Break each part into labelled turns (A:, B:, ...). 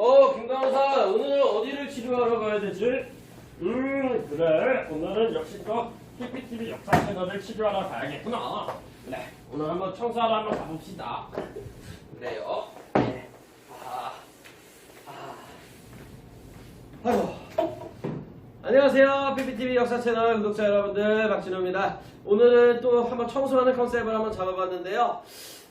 A: 어, 김강사, 오늘 어디를 치료하러 가야 되지? 음, 그래. 오늘은 역시 또 PPTV 역사 채널을 치료하러 가야겠구나. 그래, 오늘 한번 청소하러 한번 가봅시다. 그래요. 네. 아, 아. 아이고. 안녕하세요. PPTV 역사 채널 구독자 여러분들, 박진호입니다. 오늘은 또 한번 청소하는 컨셉을 한번 잡아봤는데요.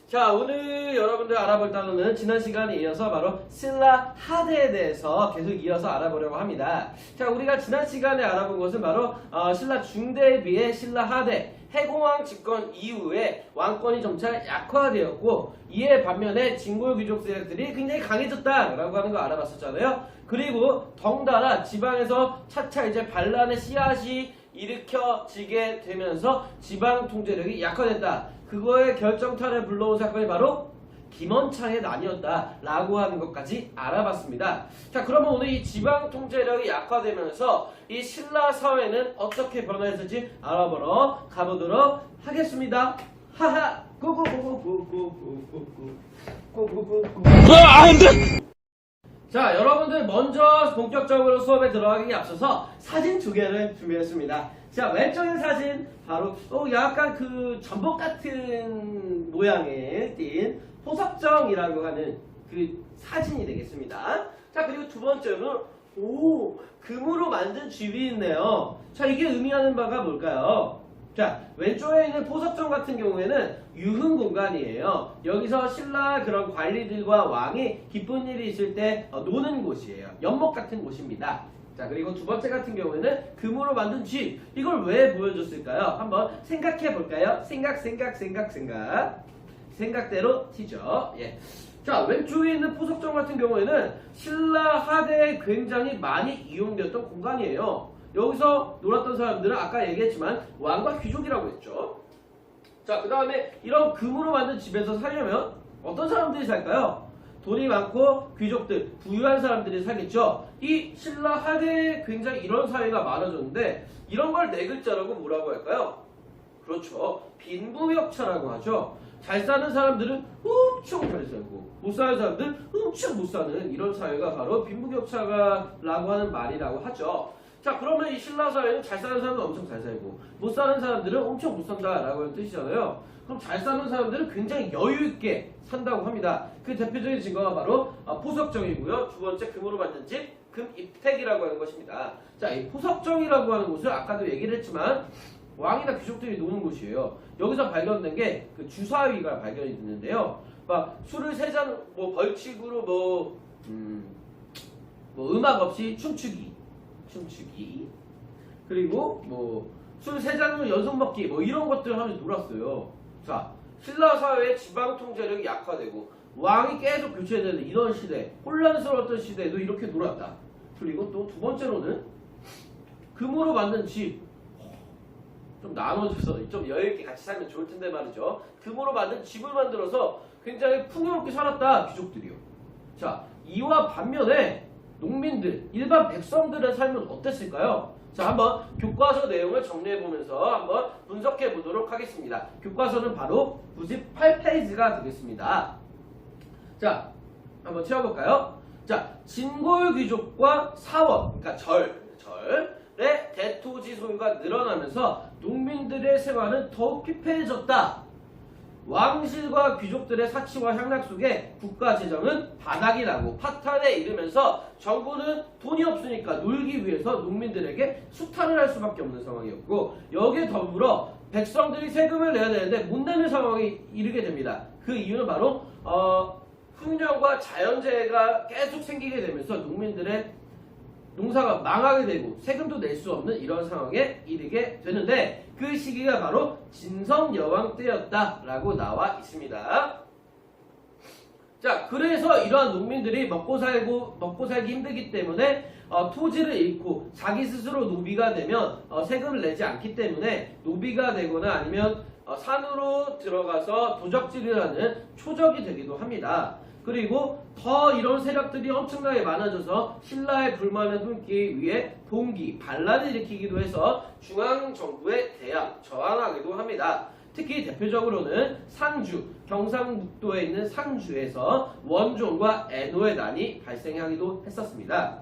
A: 자, 오늘 여러분들 알아볼 단어는 지난 시간에 이어서 바로 신라 하대에 대해서 계속 이어서 알아보려고 합니다. 자, 우리가 지난 시간에 알아본 것은 바로 어, 신라 중대에 비해 신라 하대 해공왕 집권 이후에 왕권이 점차 약화되었고 이에 반면에 진골 귀족 세력들이 굉장히 강해졌다라고 하는 거 알아봤었잖아요. 그리고 덩달아 지방에서 차차 이제 반란의 씨앗이 일으켜지게 되면서 지방 통제력이 약화됐다. 그거의 결정타를 불러온 사건이 바로 김원창의 난이었다라고 하는 것까지 알아봤습니다. 자, 그러면 오늘 이 지방 통제력이 약화되면서 이 신라 사회는 어떻게 변화했을지 알아보러 가보도록 하겠습니다. 하하 고고고고고고고고고고고고 자, 여러분들 먼저 본격적으로 수업에 들어가기 앞서서 사진 두 개를 준비했습니다. 자, 왼쪽의 사진 바로 어, 약간 그 전복 같은 모양의 띈 포석정이라고 하는 그 사진이 되겠습니다. 자, 그리고 두 번째는 오, 금으로 만든 집이 있네요. 자, 이게 의미하는 바가 뭘까요? 자, 왼쪽에 있는 포석정 같은 경우에는 유흥 공간이에요. 여기서 신라 그런 관리들과 왕이 기쁜 일이 있을 때 어, 노는 곳이에요. 연못 같은 곳입니다. 자, 그리고 두 번째 같은 경우에는 금으로 만든 집. 이걸 왜 보여줬을까요? 한번 생각해 볼까요? 생각, 생각, 생각, 생각. 생각대로 튀죠. 예. 자, 왼쪽에 있는 포석정 같은 경우에는 신라 하대에 굉장히 많이 이용되었던 공간이에요. 여기서 놀았던 사람들은 아까 얘기했지만 왕과 귀족이라고 했죠. 자, 그 다음에 이런 금으로 만든 집에서 살려면 어떤 사람들이 살까요? 돈이 많고 귀족들, 부유한 사람들이 살겠죠. 이 신라 하대에 굉장히 이런 사회가 많아졌는데 이런 걸 네 글자라고 뭐라고 할까요? 그렇죠. 빈부격차라고 하죠. 잘 사는 사람들은 엄청 잘 살고 못 사는 사람들은 엄청 못 사는 이런 사회가 바로 빈부격차라고 하는 말이라고 하죠. 자 그러면 이 신라 사회는 잘 사는 사람은 엄청 잘 살고 못 사는 사람들은 엄청 못 산다라고 하는 뜻이잖아요. 그럼 잘 사는 사람들은 굉장히 여유 있게 산다고 합니다. 그 대표적인 증거가 바로 아, 포석정이고요. 두 번째 금으로 만든 집 금입택이라고 하는 것입니다. 자 이 포석정이라고 하는 곳을 아까도 얘기를 했지만 왕이나 귀족들이 노는 곳이에요. 여기서 발견된 게 그 주사위가 발견이 됐는데요. 막 술을 세 잔 뭐 벌칙으로 뭐 음, 뭐 음악 없이 춤추기, 춤추기. 그리고 뭐 술 세 잔으로 연속 먹기 뭐 이런 것들 하면서 놀았어요. 자, 신라 사회의 지방 통제력이 약화되고 왕이 계속 교체되는 이런 시대, 혼란스러웠던 시대에도 이렇게 놀았다. 그리고 또 두 번째로는 금으로 만든 집. 좀 나눠줘서 좀 여유있게 같이 살면 좋을 텐데 말이죠. 금으로 만든 집을 만들어서 굉장히 풍요롭게 살았다, 귀족들이요. 자, 이와 반면에 농민들, 일반 백성들의 삶은 어땠을까요? 자, 한번 교과서 내용을 정리해보면서 한번 분석해 보도록 하겠습니다. 교과서는 바로 98페이지가 되겠습니다. 자, 한번 채워볼까요? 자, 진골 귀족과 사원, 그러니까 절, 절의 대토지 소유가 늘어나면서 농민들의 생활은 더욱 피폐해졌다. 왕실과 귀족들의 사치와 향락 속에 국가 재정은 바닥이 나고 파탄에 이르면서 정부는 돈이 없으니까 놀기 위해서 농민들에게 수탈을 할 수밖에 없는 상황이었고 여기에 더불어 백성들이 세금을 내야 되는데 못 내는 상황이 이르게 됩니다. 그 이유는 바로 어, 흉년과 자연재해가 계속 생기게 되면서 농민들의 농사가 망하게 되고 세금도 낼 수 없는 이런 상황에 이르게 되는데 그 시기가 바로 진성 여왕 때였다라고 나와 있습니다. 자, 그래서 이러한 농민들이 먹고 살고 먹고 살기 힘들기 때문에 어, 토지를 잃고 자기 스스로 노비가 되면 어, 세금을 내지 않기 때문에 노비가 되거나 아니면 어, 산으로 들어가서 도적질을 하는 초적이 되기도 합니다. 그리고 더 이런 세력들이 엄청나게 많아져서 신라의 불만을 품기 위해 봉기, 반란을 일으키기도 해서 중앙정부에 대항, 저항하기도 합니다. 특히 대표적으로는 상주, 경상북도에 있는 상주에서 원종과 애노의 난이 발생하기도 했었습니다.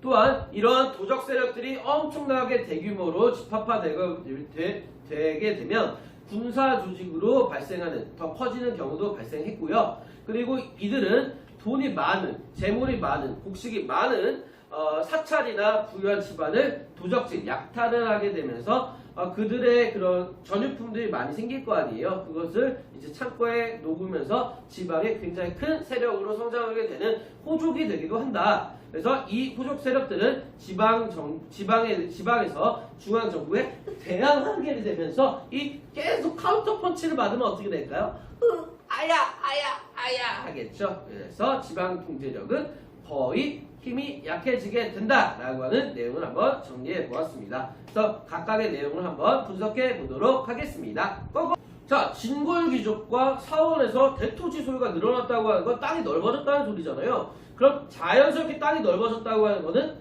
A: 또한 이러한 도적 세력들이 엄청나게 대규모로 집합화되게 되게 되면 군사 조직으로 발생하는 더 커지는 경우도 발생했고요. 그리고 이들은 돈이 많은, 재물이 많은, 곡식이 많은 어, 사찰이나 부유한 집안을 도적질, 약탈을 하게 되면서 어, 그들의 그런 전유품들이 많이 생길 거 아니에요. 그것을 이제 창고에 녹으면서 지방에 굉장히 큰 세력으로 성장하게 되는 호족이 되기도 한다. 그래서 이 호족 세력들은 지방 정 지방에 지방에서 중앙 정부에 대항하게 되면서 이 계속 카운터 펀치를 받으면 어떻게 될까요? 으, 아야 아야 아야 하겠죠. 그래서 지방 통제력은 거의 힘이 약해지게 된다라고 하는 내용을 한번 정리해 보았습니다. 그래서 각각의 내용을 한번 분석해 보도록 하겠습니다. 고고! 자, 진골 귀족과 사원에서 대토지 소유가 늘어났다고 하는 건 땅이 넓어졌다는 소리잖아요. 그럼 자연스럽게 땅이 넓어졌다고 하는 거는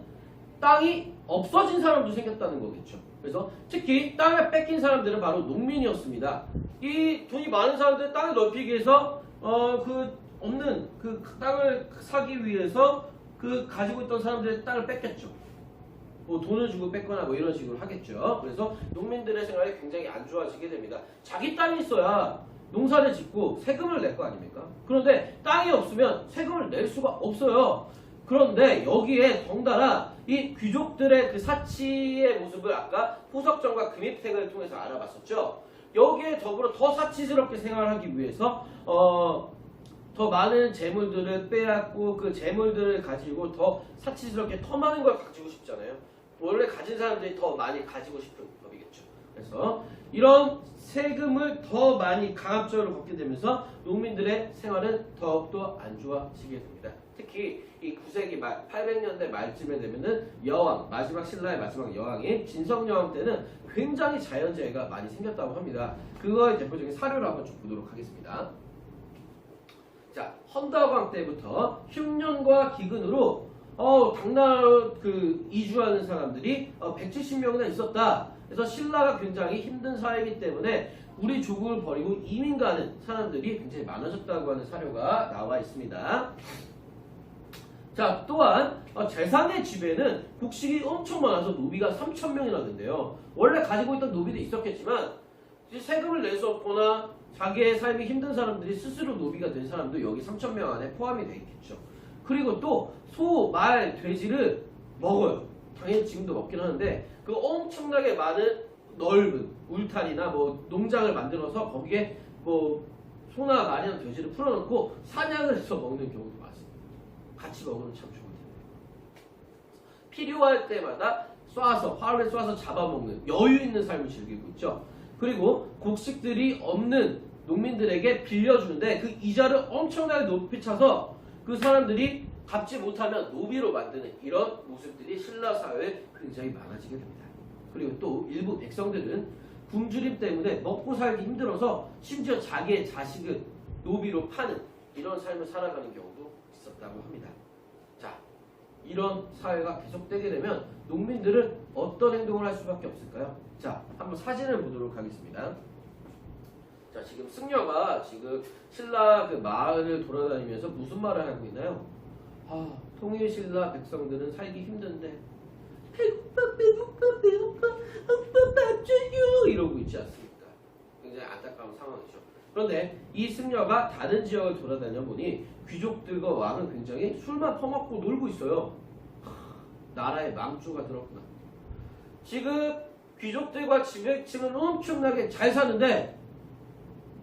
A: 땅이 없어진 사람도 생겼다는 거겠죠. 그래서 특히 땅을 뺏긴 사람들은 바로 농민이었습니다. 이 돈이 많은 사람들은 땅을 넓히기 위해서 어 그 없는 그 땅을 사기 위해서 그 가지고 있던 사람들의 땅을 뺏겼죠. 뭐 돈을 주고 뺏거나 뭐 이런 식으로 하겠죠. 그래서 농민들의 생활이 굉장히 안 좋아지게 됩니다. 자기 땅이 있어야 농사를 짓고 세금을 낼 거 아닙니까? 그런데 땅이 없으면 세금을 낼 수가 없어요. 그런데 여기에 덩달아 이 귀족들의 그 사치의 모습을 아까 포석정과 금입택을 통해서 알아봤었죠. 여기에 더불어 더 사치스럽게 생활하기 위해서 어, 더 많은 재물들을 빼앗고 그 재물들을 가지고 더 사치스럽게 더 많은 걸 가지고 싶잖아요. 원래 가진 사람들이 더 많이 가지고 싶은 법이겠죠. 그래서 이런 세금을 더 많이 강압적으로 걷게 되면서 농민들의 생활은 더욱더 안 좋아지게 됩니다. 특히 이 9세기 말 800년대 말쯤에 되면은 여왕 마지막 신라의 마지막 여왕인 진성여왕 때는 굉장히 자연재해가 많이 생겼다고 합니다. 그거의 대표적인 사료를 한번 좀 보도록 하겠습니다. 자, 헌다왕 때부터 흉년과 기근으로 어, 당나라로 그 이주하는 사람들이 어, 170명이나 있었다. 그래서 신라가 굉장히 힘든 사회이기 때문에 우리 조국을 버리고 이민 가는 사람들이 굉장히 많아졌다고 하는 사료가 나와 있습니다. 자, 또한 어, 재산의 집에는 곡식이 엄청 많아서 노비가 3천 명이나 된대요. 원래 가지고 있던 노비도 있었겠지만 세금을 낼 수 없거나 자기의 삶이 힘든 사람들이 스스로 노비가 된 사람도 여기 3천 명 안에 포함이 돼 있겠죠. 그리고 또 소, 말, 돼지를 먹어요. 당연히 지금도 먹긴 하는데 그 엄청나게 많은 넓은 울타리나 뭐 농장을 만들어서 거기에 뭐 소나 말이나 돼지를 풀어놓고 사냥을 해서 먹는 경우도 많습니다. 같이 먹으면 참 좋을 텐데. 필요할 때마다 쏴서 활에 쏴서 잡아먹는 여유 있는 삶을 즐기고 있죠. 그리고 곡식들이 없는 농민들에게 빌려주는데 그 이자를 엄청나게 높이 차서 그 사람들이 갚지 못하면 노비로 만드는 이런 모습들이 신라 사회에 굉장히 많아지게 됩니다. 그리고 또 일부 백성들은 굶주림 때문에 먹고 살기 힘들어서 심지어 자기의 자식을 노비로 파는 이런 삶을 살아가는 경우도 있었다고 합니다. 자, 이런 사회가 계속되게 되면 농민들은 어떤 행동을 할 수밖에 없을까요? 자, 한번 사진을 보도록 하겠습니다. 자, 지금 승려가 지금 신라 그 마을을 돌아다니면서 무슨 말을 하고 있나요? 아, 통일 신라 백성들은 살기 힘든데 배고파 배고파 배고파 아빠 밥 줘요 이러고 있지 않습니까? 굉장히 안타까운 상황이죠. 그런데 이 승려가 다른 지역을 돌아다녀 보니 귀족들과 왕은 굉장히 술만 퍼먹고 놀고 있어요. 하, 나라의 망조가 들었구나. 지금 귀족들과 지배층은 엄청나게 잘 사는데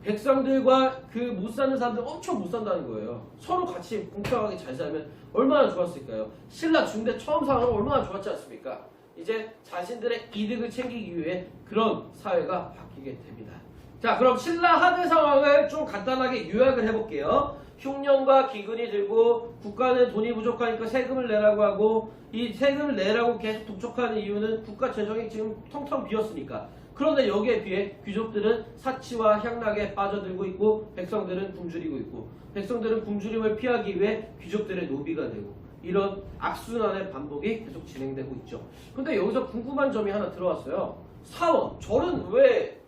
A: 백성들과 그 못 사는 사람들 엄청 못 산다는 거예요. 서로 같이 공평하게 잘 살면 얼마나 좋았을까요? 신라 중대 처음 상황은 얼마나 좋았지 않습니까? 이제 자신들의 이득을 챙기기 위해 그런 사회가 바뀌게 됩니다. 자, 그럼 신라 하대 상황을 좀 간단하게 요약을 해볼게요. 흉년과 기근이 들고 국가는 돈이 부족하니까 세금을 내라고 하고 이 세금을 내라고 계속 독촉하는 이유는 국가 재정이 지금 텅텅 비었으니까. 그런데 여기에 비해 귀족들은 사치와 향락에 빠져들고 있고 백성들은 굶주리고 있고 백성들은 굶주림을 피하기 위해 귀족들의 노비가 되고 이런 악순환의 반복이 계속 진행되고 있죠. 근데 여기서 궁금한 점이 하나 들어왔어요. 사원, 절은 왜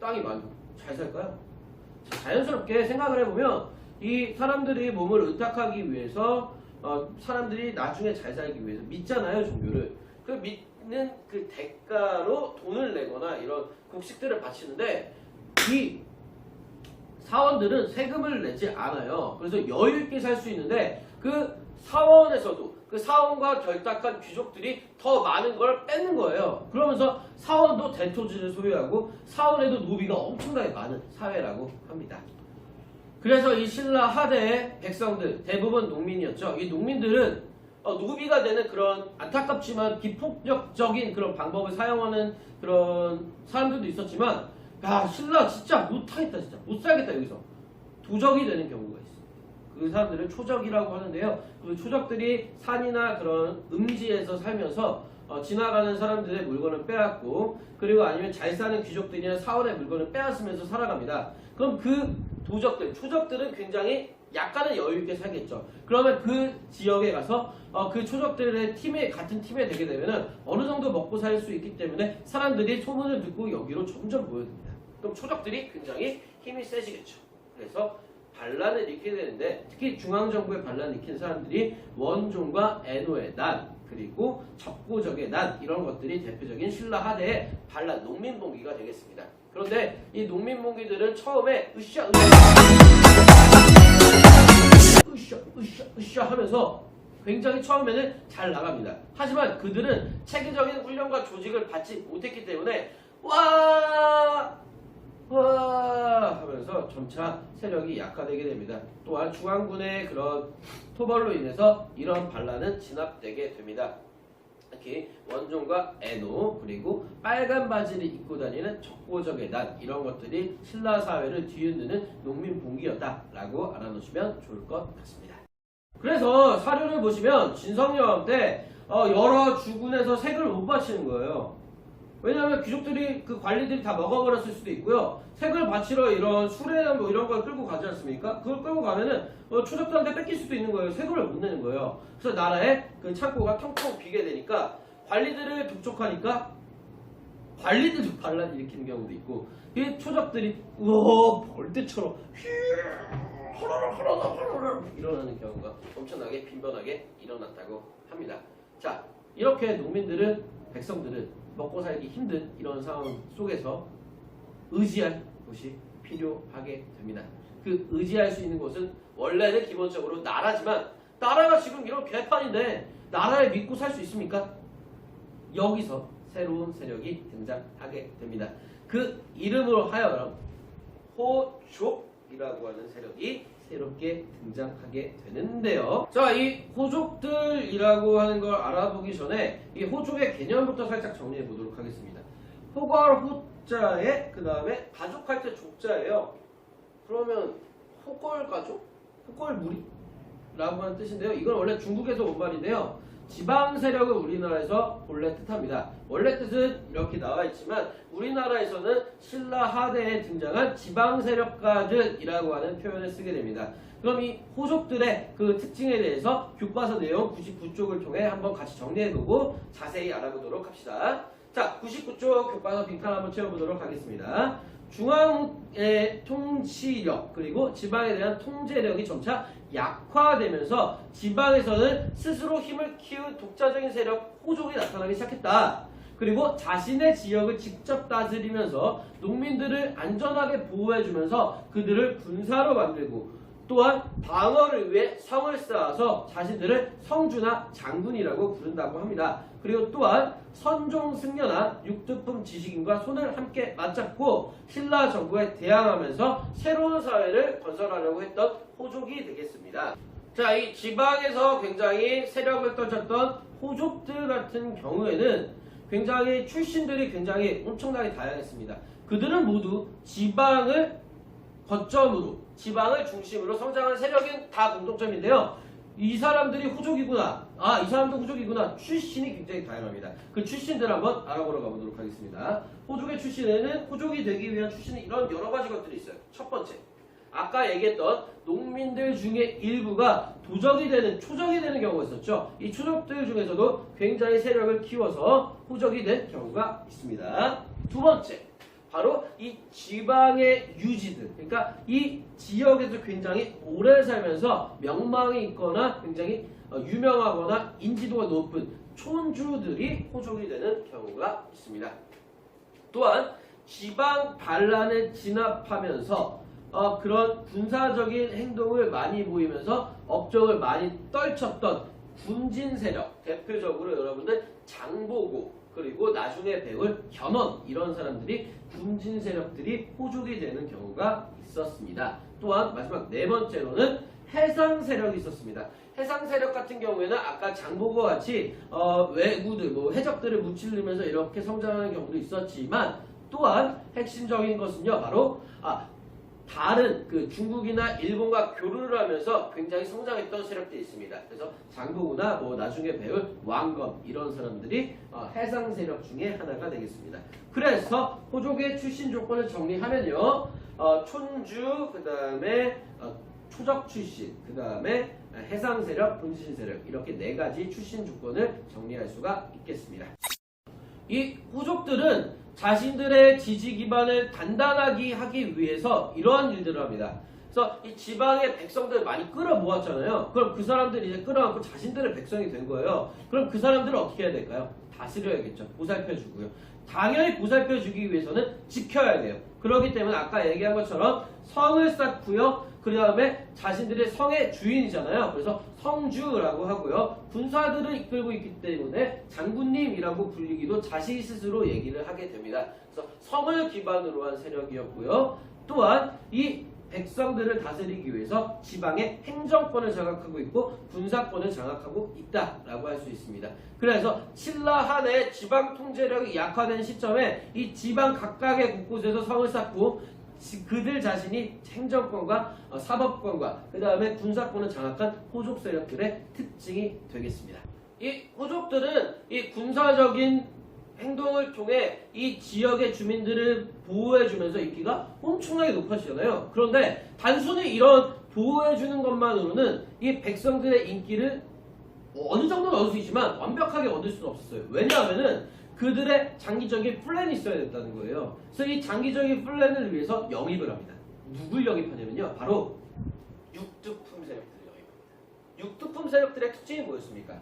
A: 땅이 많고 잘 살까요? 자, 자연스럽게 생각을 해보면 이 사람들이 몸을 의탁하기 위해서 어, 사람들이 나중에 잘 살기 위해서 믿잖아요 종교를 그 믿는 그 대가로 돈을 내거나 이런 곡식들을 바치는데 이 사원들은 세금을 내지 않아요. 그래서 여유 있게 살 수 있는데 그 사원에서도 그 사원과 결탁한 귀족들이 더 많은 걸 뺏는 거예요. 그러면서 사원도 대토지를 소유하고 사원에도 노비가 엄청나게 많은 사회라고 합니다. 그래서 이 신라 하대의 백성들 대부분 농민이었죠. 이 농민들은 어, 노비가 되는 그런 안타깝지만 비폭력적인 그런 방법을 사용하는 그런 사람들도 있었지만 야 신라 진짜 못하겠다 진짜 못 살겠다 여기서 도적이 되는 경우가 그 사람들을 초적이라고 하는데요. 그 초적들이 산이나 그런 음지에서 살면서 어, 지나가는 사람들의 물건을 빼앗고 그리고 아니면 잘 사는 귀족들이나 사원의 물건을 빼앗으면서 살아갑니다. 그럼 그 도적들, 초적들은 굉장히 약간은 여유 있게 살겠죠. 그러면 그 지역에 가서 어, 그 초적들의 팀에 같은 팀에 되게 되면은 어느 정도 먹고 살 수 있기 때문에 사람들이 소문을 듣고 여기로 점점 모여듭니다. 그럼 초적들이 굉장히 힘이 세지겠죠. 그래서 반란을 일으키게 되는데 특히 중앙정부의 반란을 일으킨 사람들이 원종과 애노의 난 그리고 적고적의 난 이런 것들이 대표적인 신라 하대의 반란 농민봉기가 되겠습니다. 그런데 이 농민봉기들은 처음에 으쌰 으쌰 으쌰 으쌰 하면서 굉장히 처음에는 잘 나갑니다. 하지만 그들은 체계적인 훈련과 조직을 받지 못했기 때문에 와 와 하면서 점차 세력이 약화되게 됩니다. 또한 중앙군의 그런 토벌로 인해서 이런 반란은 진압되게 됩니다. 특히 원종과 애노 그리고 빨간 바지를 입고 다니는 적고적의 난 이런 것들이 신라 사회를 뒤흔드는 농민 봉기였다라고 알아놓으시면 좋을 것 같습니다. 그래서 사료를 보시면 진성여왕 때 어, 여러 주군에서 색을 못 바치는 거예요. 왜냐하면 귀족들이 그 관리들이 다 먹어버렸을 수도 있고요. 색을 바치러 이런 수레나 뭐 이런 걸 끌고 가지 않습니까? 그걸 끌고 가면은 어, 초적들한테 뺏길 수도 있는 거예요. 세금을 못 내는 거예요. 그래서 나라의 그 창고가 텅텅 비게 되니까 관리들을 독촉하니까 관리들도 반란 일으키는 경우도 있고 이 초적들이 우와 벌떼처럼 일어나는 경우가 엄청나게 빈번하게 일어났다고 합니다. 자 이렇게 농민들은 백성들은 먹고 살기 힘든 이런 상황 속에서 의지할 곳이 필요하게 됩니다. 그 의지할 수 있는 곳은 원래는 기본적으로 나라지만 나라가 지금 이런 개판인데 나라를 믿고 살 수 있습니까? 여기서 새로운 세력이 등장하게 됩니다. 그 이름으로 하여 호족이라고 하는 세력이 새롭게 등장하게 되는데요. 자, 이 호족들이라고 하는 걸 알아보기 전에 이 호족의 개념부터 살짝 정리해 보도록 하겠습니다. 호괄 호자에 그 다음에 가족할 때 족자예요. 그러면 호걸 가족? 호걸 무리? 라고 하는 뜻인데요. 이건 원래 중국에서 온 말인데요. 지방 세력을 우리나라에서 본래 뜻합니다. 원래 뜻은 이렇게 나와 있지만 우리나라에서는 신라 하대에 등장한 지방 세력가들이라고 하는 표현을 쓰게 됩니다. 그럼 이 호족들의 그 특징에 대해서 교과서 내용 99쪽을 통해 한번 같이 정리해보고 자세히 알아보도록 합시다. 자, 99쪽 교과서 빈칸 한번 채워보도록 하겠습니다. 중앙의 통치력 그리고 지방에 대한 통제력이 점차 약화되면서 지방에서는 스스로 힘을 키운 독자적인 세력 호족이 나타나기 시작했다. 그리고 자신의 지역을 직접 다스리면서 농민들을 안전하게 보호해주면서 그들을 군사로 만들고 또한 방어를 위해 성을 쌓아서 자신들을 성주나 장군이라고 부른다고 합니다. 그리고 또한 선종 승려나 육두품 지식인과 손을 함께 맞잡고 신라 정부에 대항하면서 새로운 사회를 건설하려고 했던 호족이 되겠습니다. 자, 이 지방에서 굉장히 세력을 떨쳤던 호족들 같은 경우에는 굉장히 출신들이 굉장히 엄청나게 다양했습니다. 그들은 모두 지방을 거점으로 지방을 중심으로 성장한 세력인 다 공통점인데요. 이 사람들이 호족이구나. 아, 이 사람도 호족이구나. 출신이 굉장히 다양합니다. 그 출신들 한번 알아보러 가보도록 하겠습니다. 호족의 출신에는 호족이 되기 위한 출신은 이런 여러 가지 것들이 있어요. 첫 번째. 아까 얘기했던 농민들 중에 일부가 도적이 되는, 초적이 되는 경우가 있었죠. 이 초적들 중에서도 굉장히 세력을 키워서 호적이 된 경우가 있습니다. 두 번째. 바로 이 지방의 유지들, 그러니까 이 지역에서 굉장히 오래 살면서 명망이 있거나 굉장히 어, 유명하거나 인지도가 높은 촌주들이 호족이 되는 경우가 있습니다. 또한 지방 반란에 진압하면서 어, 그런 군사적인 행동을 많이 보이면서 업적을 많이 떨쳤던 군진 세력 대표적으로 여러분들 장보고 그리고 나중에 배울 견훤 이런 사람들이 군진 세력들이 호족이 되는 경우가 있었습니다. 또한 마지막 네 번째로는 해상 세력이 있었습니다. 해상 세력 같은 경우에는 아까 장보고와 같이 어, 왜구들, 뭐 해적들을 무찌르면서 이렇게 성장하는 경우도 있었지만 또한 핵심적인 것은요 바로 아, 다른 그 중국이나 일본과 교류를 하면서 굉장히 성장했던 세력들이 있습니다. 그래서 장보구나 뭐 나중에 배울 왕검 이런 사람들이 어, 해상 세력 중에 하나가 되겠습니다. 그래서 호족의 출신 조건을 정리하면요 어, 촌주 그 다음에 어, 초적 출신 그 다음에 해상 세력, 분신 세력 이렇게 네 가지 출신 조건을 정리할 수가 있겠습니다. 이 호족들은 자신들의 지지 기반을 단단하게 하기 위해서 이러한 일들을 합니다. 그래서 이 지방의 백성들 많이 끌어 모았잖아요. 그럼 그 사람들이 이제 끌어안고 자신들의 백성이 된 거예요. 그럼 그 사람들을 어떻게 해야 될까요? 다스려야겠죠. 보살펴 주고요. 당연히 보살펴 주기 위해서는 지켜야 돼요. 그렇기 때문에 아까 얘기한 것처럼 성을 쌓고요. 그 다음에 자신들의 성의 주인이잖아요. 그래서 성주라고 하고요. 군사들을 이끌고 있기 때문에 장군님이라고 불리기도 자신 스스로 얘기를 하게 됩니다. 그래서 성을 기반으로 한 세력이었고요. 또한 이 백성들을 다스리기 위해서 지방의 행정권을 장악하고 있고 군사권을 장악하고 있다라고 할 수 있습니다. 그래서 신라 한의 지방 통제력이 약화된 시점에 이 지방 각각의 곳곳에서 성을 쌓고 지- 그들 자신이 행정권과 어, 사법권과 그 다음에 군사권을 장악한 호족 세력들의 특징이 되겠습니다. 이 호족들은 이 군사적인 행동을 통해 이 지역의 주민들을 보호해주면서 인기가 엄청나게 높아지잖아요. 그런데 단순히 이런 보호해주는 것만으로는 이 백성들의 인기를 어느 정도는 얻을 수 있지만 완벽하게 얻을 수는 없었어요. 왜냐하면은 그들의 장기적인 플랜이 있어야 됐다는 거예요. 그래서 이 장기적인 플랜을 위해서 영입을 합니다. 누굴 영입하냐면요. 바로 육두품 세력들을 영입합니다. 육두품 세력들의 특징이 뭐였습니까?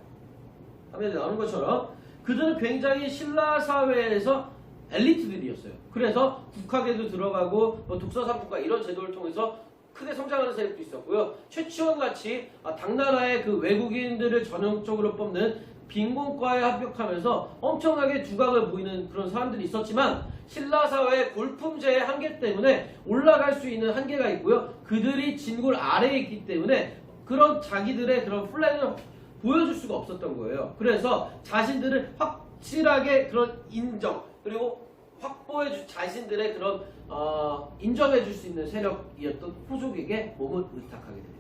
A: 화면에 나오는 것처럼 그들은 굉장히 신라 사회에서 엘리트들이었어요. 그래서 국학에도 들어가고 뭐 독서상국가 이런 제도를 통해서 크게 성장하는 세력도 있었고요. 최치원 같이 아, 당나라의 그 외국인들을 전형적으로 뽑는 빈곤과에 합격하면서 엄청나게 두각을 보이는 그런 사람들이 있었지만 신라 사회의 골품제의 한계 때문에 올라갈 수 있는 한계가 있고요. 그들이 진골 아래에 있기 때문에 그런 자기들의 그런 플랜을 보여줄 수가 없었던 거예요. 그래서 자신들을 확실하게 그런 인정 그리고 확보해 줄 자신들의 그런 어, 인정해 줄 수 있는 세력이었던 호족에게 몸을 의탁하게 됩니다.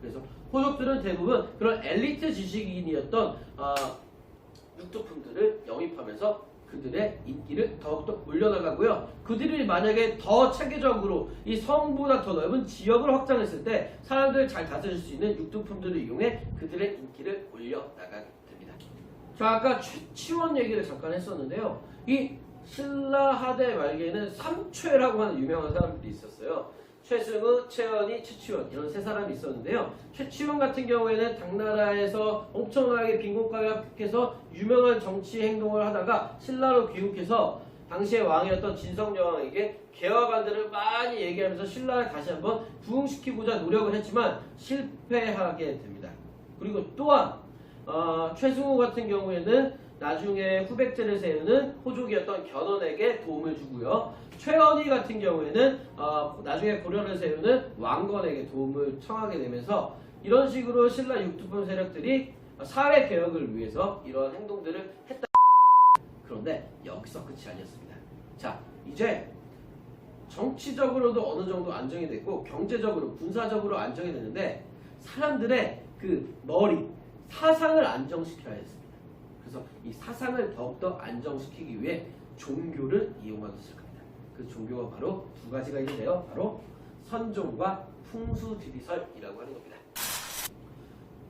A: 그래서 호족들은 대부분 그런 엘리트 지식인이었던 어, 육두품들을 영입하면서 그들의 인기를 더욱더 올려나가고요. 그들이 만약에 더 체계적으로 이 성보다 더 넓은 지역을 확장했을 때 사람들을 잘 다스릴 수 있는 육두품들을 이용해 그들의 인기를 올려나가게 됩니다. 자, 아까 최치원 얘기를 잠깐 했었는데요. 이 신라 하대 말기에는 삼최라고 하는 유명한 사람들이 있었어요. 최승우, 최원희, 최치원 이런 세 사람이 있었는데요. 최치원 같은 경우에는 당나라에서 엄청나게 빈곤가에 합격해서 유명한 정치 행동을 하다가 신라로 귀국해서 당시의 왕이었던 진성여왕에게 개화관들을 많이 얘기하면서 신라를 다시 한번 부흥시키고자 노력을 했지만 실패하게 됩니다. 그리고 또한 어, 최승우 같은 경우에는 나중에 후백제를 세우는 호족이었던 견훤에게 도움을 주고요. 최원희 같은 경우에는 어, 나중에 고려를 세우는 왕건에게 도움을 청하게 되면서 이런 식으로 신라 육두품 세력들이 사회 개혁을 위해서 이러한 행동들을 했다. 그런데 여기서 끝이 아니었습니다. 자, 이제 정치적으로도 어느 정도 안정이 됐고 경제적으로 군사적으로 안정이 됐는데 사람들의 그 머리 사상을 안정시켜야 했습니다. 그래서 이 사상을 더욱더 안정시키기 위해 종교를 이용하기 시작합니다. 그 종교가 바로 두 가지가 있는데요. 바로 선종과 풍수지리설이라고 하는 겁니다.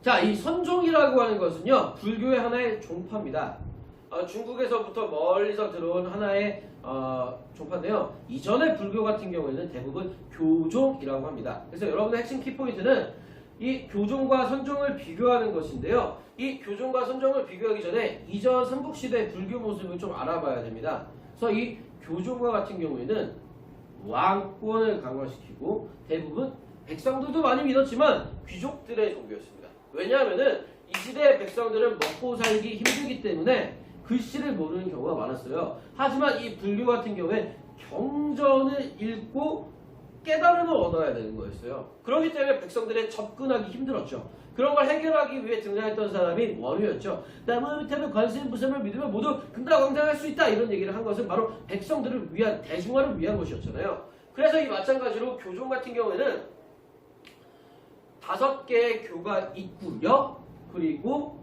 A: 자, 이 선종이라고 하는 것은요, 불교의 하나의 종파입니다. 어, 중국에서부터 멀리서 들어온 하나의 어, 종파인데요. 이전의 불교 같은 경우에는 대부분 교종이라고 합니다. 그래서 여러분의 핵심 키포인트는 이 교종과 선종을 비교하는 것인데요. 이 교종과 선종을 비교하기 전에 이전 삼국시대 불교 모습을 좀 알아봐야 됩니다. 그래서 이 교종과 같은 경우에는 왕권을 강화시키고 대부분 백성들도 많이 믿었지만 귀족들의 종교였습니다. 왜냐하면은 이 시대의 백성들은 먹고 살기 힘들기 때문에 글씨를 모르는 경우가 많았어요. 하지만 이 불교 같은 경우에 경전을 읽고 깨달음을 얻어야 되는 거였어요. 그렇기 때문에 백성들의 접근하기 힘들었죠. 그런 걸 해결하기 위해 등장했던 사람이 원우였죠. 나무 밑에는 관세음 부sam을 믿으면 모두 금다광장할 수 있다 이런 얘기를 한 것은 바로 백성들을 위한 대중화를 위한 것이었잖아요. 그래서 이 마찬가지로 교종 같은 경우에는 다섯 개의 교가 있고요. 그리고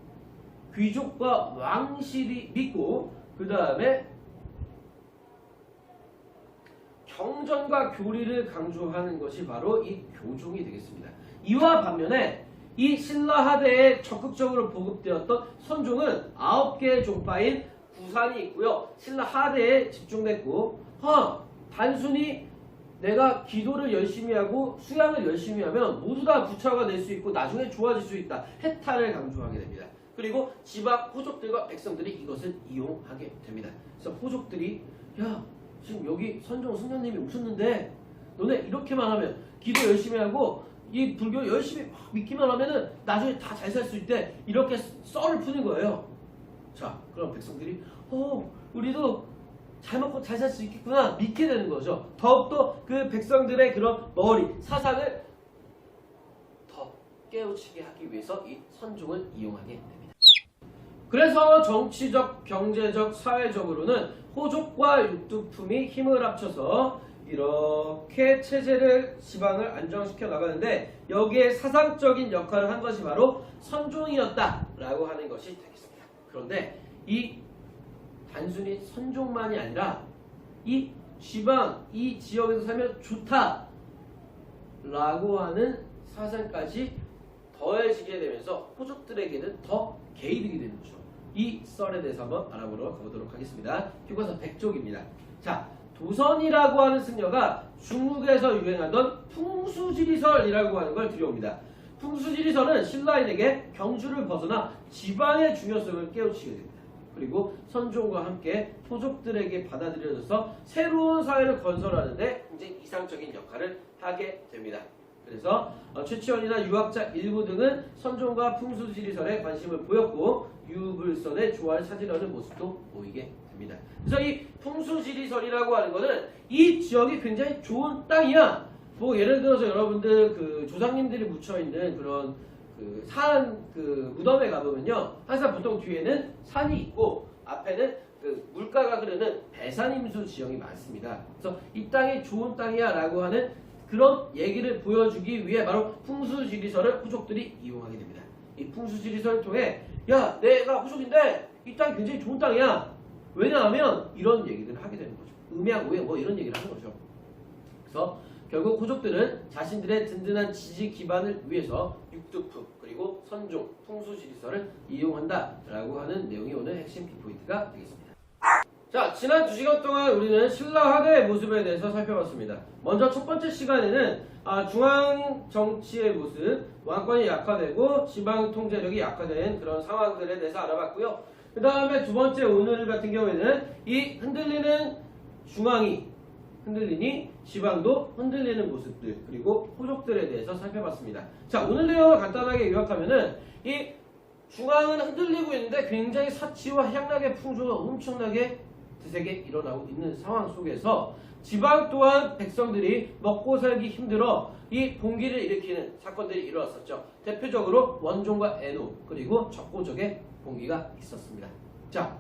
A: 귀족과 왕실이 믿고 그 다음에 경전과 교리를 강조하는 것이 바로 이 교종이 되겠습니다. 이와 반면에 이 신라 하대에 적극적으로 보급되었던 선종은 아홉 개의 종파인 구산이 있고요. 신라 하대에 집중됐고, 허, 단순히 내가 기도를 열심히 하고 수양을 열심히 하면 모두 다 부처가 될 수 있고 나중에 좋아질 수 있다. 해탈을 강조하게 됩니다. 그리고 지방 호족들과 백성들이 이것을 이용하게 됩니다. 그래서 호족들이 야 지금 여기 선종 승려님이 오셨는데 너네 이렇게만 하면 기도 열심히 하고 이 불교 열심히 막 믿기만 하면은 나중에 다 잘 살 수 있대 이렇게 썰을 푸는 거예요. 자 그럼 백성들이 어 우리도 잘 먹고 잘 살 수 있겠구나 믿게 되는 거죠. 더욱더 그 백성들의 그런 머리 사상을 더 깨우치게 하기 위해서 이 선종을 이용하게 됩니다. 그래서 정치적, 경제적, 사회적으로는 호족과 육두품이 힘을 합쳐서 이렇게 체제를 지방을 안정시켜 나가는데 여기에 사상적인 역할을 한 것이 바로 선종이었다라고 하는 것이 되겠습니다. 그런데 이 단순히 선종만이 아니라 이 지방, 이 지역에서 살면 좋다 라고 하는 사상까지 더해지게 되면서 호족들에게는 더 개이득이 되는 거죠. 이 썰에 대해서 한번 알아보러 가보도록 하겠습니다. 교과서 100쪽입니다. 자, 도선이라고 하는 승려가 중국에서 유행하던 풍수지리설이라고 하는 걸 들여옵니다. 풍수지리설은 신라인에게 경주를 벗어나 지방의 중요성을 깨우치게 됩니다. 그리고 선종과 함께 토족들에게 받아들여져서 새로운 사회를 건설하는데 굉장히 이상적인 역할을 하게 됩니다. 그래서 어, 최치원이나 유학자 일부 등은 선종과 풍수지리설에 관심을 보였고 유불선의 조화를 찾으려는 모습도 보이게 됩니다. 그래서 이 풍수지리설이라고 하는 것은 이 지역이 굉장히 좋은 땅이야. 뭐 예를 들어서 여러분들 그 조상님들이 묻혀 있는 그런 그 산 그 무덤에 가보면요 항상 보통 뒤에는 산이 있고 앞에는 그 물가가 흐르는 배산임수 지형이 많습니다. 그래서 이 땅이 좋은 땅이야 라고 하는 그런 얘기를 보여주기 위해 바로 풍수지리설을 후족들이 이용하게 됩니다. 이 풍수지리설을 통해 야 내가 후족인데 이 땅이 굉장히 좋은 땅이야. 왜냐하면 이런 얘기들을 하게 되는 거죠. 음양 오해 뭐 이런 얘기를 하는 거죠. 그래서 결국 호족들은 자신들의 든든한 지지 기반을 위해서 육두품 그리고 선종, 풍수지리설을 이용한다라고 하는 내용이 오늘 핵심 키포인트가 되겠습니다. 자, 지난 두 시간 동안 우리는 신라 하대의 모습에 대해서 살펴봤습니다. 먼저 첫 번째 시간에는 아, 중앙 정치의 모습, 왕권이 약화되고 지방 통제력이 약화된 그런 상황들에 대해서 알아봤고요. 그 다음에 두 번째 오늘 같은 경우에는 이 흔들리는 중앙이 흔들리니 지방도 흔들리는 모습들 그리고 호족들에 대해서 살펴봤습니다. 자 오늘 내용을 간단하게 요약하면은 이 중앙은 흔들리고 있는데 굉장히 사치와 향락의 풍조가 엄청나게 드세게 일어나고 있는 상황 속에서 지방 또한 백성들이 먹고 살기 힘들어 이 봉기를 일으키는 사건들이 일어났었죠. 대표적으로 원종과 애노 그리고 적고적의 봉기가 있었습니다. 자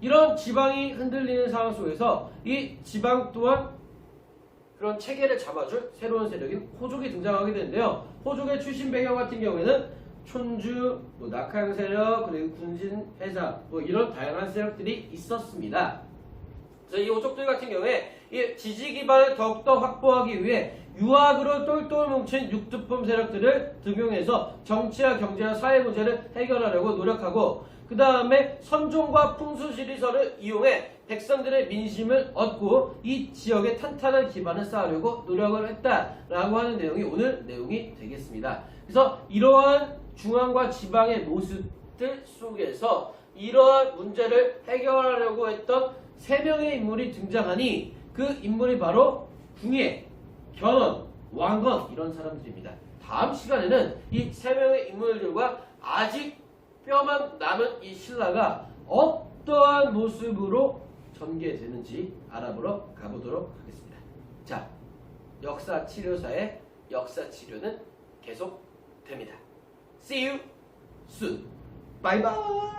A: 이런 지방이 흔들리는 상황 속에서 이 지방 또한 그런 체계를 잡아줄 새로운 세력인 호족이 등장하게 되는데요. 호족의 출신 배경 같은 경우에는 촌주, 뭐 낙하양 세력, 그리고 군진, 회사 뭐 이런 다양한 세력들이 있었습니다. 이 호족들 같은 경우에 이 지지 기반을 더욱더 확보하기 위해 유학으로 똘똘 뭉친 육두품 세력들을 등용해서 정치와 경제와 사회 문제를 해결하려고 노력하고 그 다음에 선종과 풍수지리서를 이용해 백성들의 민심을 얻고 이 지역에 탄탄한 기반을 쌓으려고 노력을 했다라고 하는 내용이 오늘 내용이 되겠습니다. 그래서 이러한 중앙과 지방의 모습들 속에서 이러한 문제를 해결하려고 했던 세 명의 인물이 등장하니 그 인물이 바로 궁예, 견원, 왕건 이런 사람들입니다. 다음 시간에는 이 세 명의 인물들과 아직 뼈만 남은 이 신라가 어떠한 모습으로 전개되는지 알아보러 가보도록 하겠습니다. 자, 역사 치료사의 역사 치료는 계속 됩니다. See you soon. 바이바이.